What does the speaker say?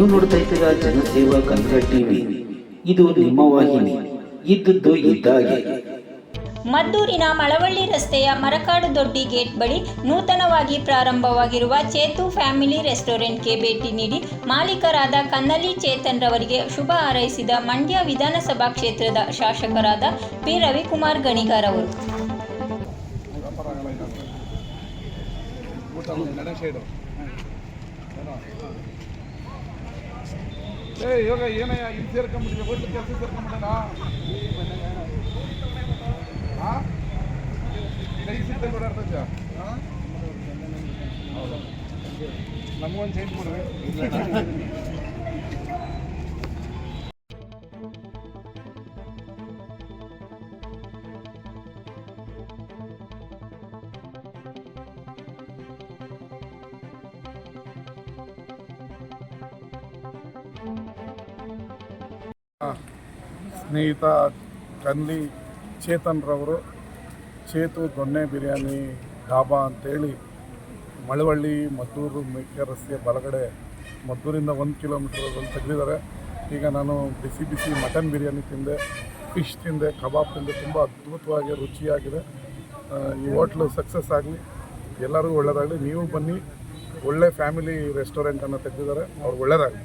ನೀವು ನೋಡ್ತಾ ಇದ್ದೀರಾ ಜನಸೇವಾ ಕನ್ನಡ ಟಿವಿ. ಇದು ನಿಮ್ಮ ವಾಹಿನಿ. ಇದ್ದದ್ದು ಇದ್ದಾಗೆ ಮದ್ದೂರಿನ ಮಳವಳ್ಳಿ ರಸ್ತೆಯ ಮರಕಾಡು ದೊಡ್ಡಿ ಗೇಟ್ ಬಳಿ ನೂತನವಾಗಿ ಪ್ರಾರಂಭವಾಗಿರುವ ಚೇತು ಫ್ಯಾಮಿಲಿ ರೆಸ್ಟೋರೆಂಟ್ಗೆ ಭೇಟಿ ನೀಡಿ ಮಾಲೀಕರಾದ ಕನ್ನಲಿ ಚೇತನ್ ರವರಿಗೆ ಶುಭ ಹಾರೈಸಿದ ಮಂಡ್ಯ ವಿಧಾನಸಭಾ ಕ್ಷೇತ್ರದ ಶಾಸಕರಾದ ಪಿ. ರವಿಕುಮಾರ್ ಗಣಿಗಾರ್ ಅವರು. ಏ, ಇವಾಗ ಏನಯ್ಯ ಇಲ್ಲಿ ಸೇರ್ಕೊಂಬಿಟ್ಟಿದೆ ಒಟ್ಟು ಕೆಲಸ ಸೇರ್ಕೊಂಬಿಟ್ಟಲ್ಲ ಹಾಂ ಕೈ ಅರ್ಥಜ ಹಾಂ ನಮಗೊಂದು ಚೇಂಜ್ ಕೊಡ್ರಿ ಸ್ನೇಹಿತ ಕನ್ಲಿ ಚೇತನ್ ರವರು ಚೇತು ದೊಣ್ಣೆ ಬಿರಿಯಾನಿ ಡಾಬಾ ಅಂತೇಳಿ ಮಳವಳ್ಳಿ, ಮದ್ದೂರು, ಮೇಕೆ ರಸ್ತೆಯ ಬಲಗಡೆ ಮದ್ದೂರಿಂದ ಒಂದು ಕಿಲೋಮೀಟರ್ ತೆಗೆದಿದ್ದಾರೆ. ಈಗ ನಾನು ಬಿಸಿ ಬಿಸಿ ಮಟನ್ ಬಿರಿಯಾನಿ ತಿಂದೆ, ಫಿಶ್ ತಿಂದೆ, ಕಬಾಬ್ ತಿಂದೆ, ತುಂಬ ಅದ್ಭುತವಾಗಿ, ರುಚಿಯಾಗಿದೆ. ಈ ಹೋಟ್ಲು ಸಕ್ಸಸ್ ಆಗಲಿ, ಎಲ್ಲರಿಗೂ ಒಳ್ಳೆಯದಾಗಲಿ ನೀವು ಬನ್ನಿ, ಒಳ್ಳೆ ಫ್ಯಾಮಿಲಿ ರೆಸ್ಟೋರೆಂಟನ್ನು ತೆಗೆದಿದ್ದಾರೆ, ಅವ್ರು ಒಳ್ಳೆಯದಾಗಲಿ